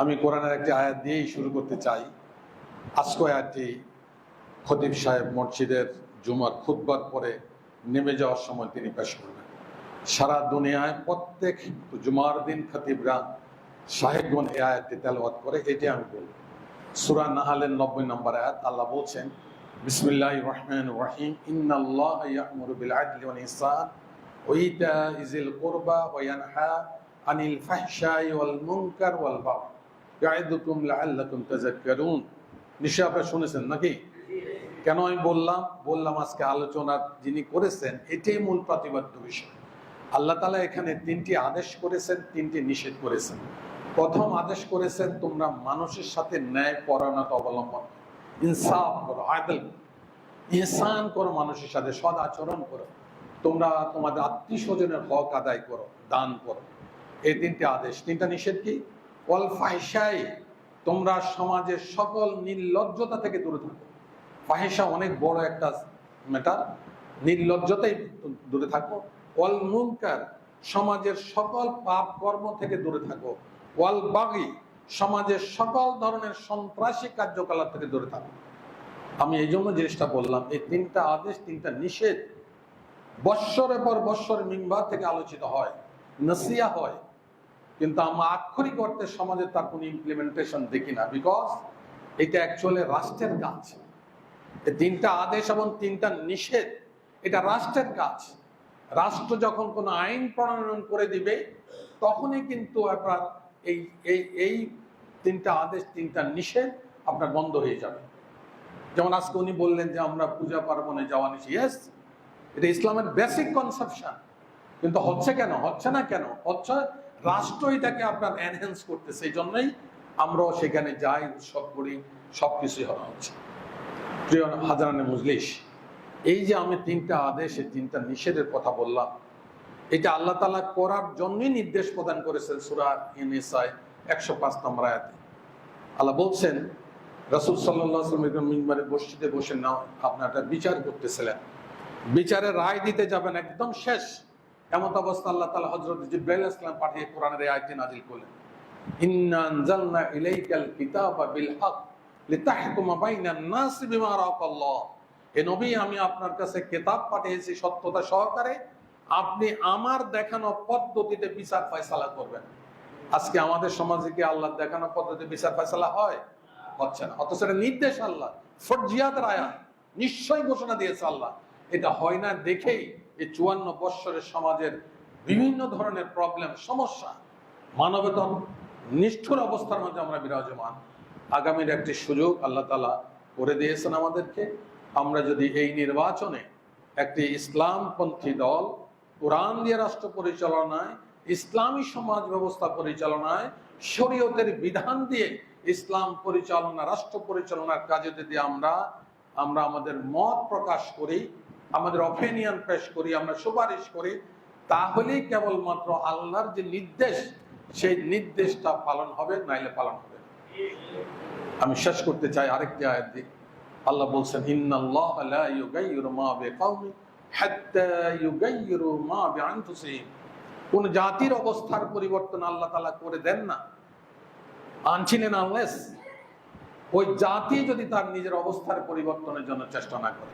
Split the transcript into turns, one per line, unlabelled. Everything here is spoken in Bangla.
আমি কোরআনের একটি আয়াত দিয়েই শুরু করতে চাই। আজকে আয়াতটি খতিব সাহেব মসজিদের জুমার খুতবার পরে নেমে যাওয়ার সময় তিনি পেশ করবেন সারা দুনিয়ায় প্রত্যেক জুমার দিন খতিবরা সাহেবগণ এই আয়াতটি তেলাওয়াত করে, এটি আমি বলব। সুরা নাহালের নব্বই নম্বর আয়াত, আল্লাহ বলছেন বিসমিল্লাহ রহমান রহিম, ইন্নাল্লাহ ইয়ামুরু বিল আদলি ওয়াল ইহসান ওয়া ইতাইজিল কুরবা ওয়া ইয়ানহা আনিল ফাহশাই ওয়াল মুনকার ওয়াল বাগই আপনারা শুনেছেন নাকি? কেন আমি বললাম? বললাম আজকে আলোচনা যিনি করেছেন, এটাই মূল প্রতিবাদ্য বিষয়। আল্লাহ তালা এখানে তিনটি আদেশ করেছেন, তিনটি নিষেধ করেছেন। প্রথম আদেশ করেছেন, তোমরা মানুষের সাথে ন্যায় পরায়ণতা অবলম্বন ইনসাফ করো, আদল ইহসান করো মানুষের সাথে সদ আচরণ করো। তোমরা তোমাদের আত্মীয় স্বজনের হক আদায় করো, দান করো। এই তিনটি আদেশ। তিনটা নিষেধ কি? অল ফাহিসাই তোমরা সমাজের সকল নির্লজ্জতা থেকে দূরে থাকো। ফাহিসা অনেক বড় একটা ম্যাটার নির্লজ্জতাই দূরে থাকো। ওয়াল মুনকার, সমাজের সকল পাপ কর্ম থেকে দূরে থাকো। ওয়াল বাগি, সমাজের সকল ধরনের সন্ত্রাসী কার্যকলাপ থেকে দূরে থাকো। আমি এই জন্য জিনিসটা বললাম, এই তিনটা আদেশ, তিনটা নিষেধ বৎসরের পর বৎসর মিম্বার থেকে আলোচিত হয় নসিয়া হয়। কিন্তু আমরা আক্ষরিক অর্থে সমাজে তার কোনো ইমপ্লিমেন্টেশন দেখি না বিকজ এটা অ্যাকচুয়ালি রাষ্ট্রের কাজ। তিনটা আদেশ এবং তিনটা নিষেধ, এটা রাষ্ট্রের কাজ। রাষ্ট্র যখন কোনো আইন প্রণয়ন করে দিবে, তখনই কিন্তু আপনার এই এই এই তিনটা আদেশ, তিনটা নিষেধ আপনার বন্ধ হয়ে যাবে। যেমন আজকে উনি বললেন যে আমরা পূজা পার্বণে যাওয়া নিষেধ। ইয়েস এটা ইসলামের বেসিক কনসেপশন কিন্তু হচ্ছে কেন? হচ্ছে না কেন? হচ্ছে রাষ্ট্র এটাকে আপনার এনহেন্স করতে, সেই জন্যই আমরাও সেখানে যাই, উৎসব করি সব কিছুই হওয়া হচ্ছে প্রিয় হাজারানে মুজলিশ এই যে আমি তিনটা আদেশ তিনটা নিষেধের কথা বললাম, এটা আল্লাহ তালা করার জন্যই নির্দেশ প্রদান করেছেন সুরা ইনিসায় একশো পাঁচ নম্বর আয়াতে। আল্লাহ বলছেন, রসুল সাল্লাহ মসজিদে বসে নাও আপনার বিচার করতেছিলেন। বিচারে রায় দিতে যাবেন একদম শেষ। এমত অবস্থা আল্লাহ তালা হজরত জিব্রাইল ইসলাম পাঠিয়ে কোরআনের আয়টি নাজিল করলেন। এ নবী, আমি আপনার কাছে পাঠিয়েছি সত্যতা সহকারে। আপনি আমার পদ্ধতিতে বিচার করবেন। আজকে আমাদের সমাজে কি আল্লাহ দেখানো পদ্ধতিতে বিচার ফয়সালা হয়? হচ্ছে না। অথচ এটা নির্দেশ আল্লাহ। ফরজিয়াত রায়া নিশ্চয় ঘোষণা দিয়েছে আল্লাহ। এটা হয় না দেখেই এই চুয়ান্ন বৎসরের সমাজের বিভিন্ন ধরনের প্রবলেম সমস্যা, মানবেতন, নিষ্ঠুর অবস্থার মধ্যে আমরা বিরাজমান। আগামীর একটি সুযোগ আল্লাহ তালা করে দিয়েছেন আমাদেরকে। আমরা যদি এই নির্বাচনে একটি ইসলামপন্থী দল কোরআন দিয়ে রাষ্ট্র পরিচালনায়, ইসলামী সমাজ ব্যবস্থা পরিচালনায়, শরীয়তের বিধান দিয়ে ইসলাম পরিচালনা, রাষ্ট্র পরিচালনার কাজে যদি আমরা আমরা আমাদের মত প্রকাশ করি আমাদের অপিনিয়ন পেশ করি, আমরা সুপারিশ করি, তাহলেই কেবলমাত্র আল্লাহর যে নির্দেশ, সেই নির্দেশটা পালন হবে, নাইলে পালন হবে আমি শেষ করতে চাই আরেকটি আয়াত দিক আল্লাহ বলছেন কোন জাতির অবস্থার পরিবর্তন আল্লাহ তাআলা করে দেন না। আনছিলেন আনলেস ওই জাতি যদি তার নিজের অবস্থার পরিবর্তনের জন্য চেষ্টা না করে।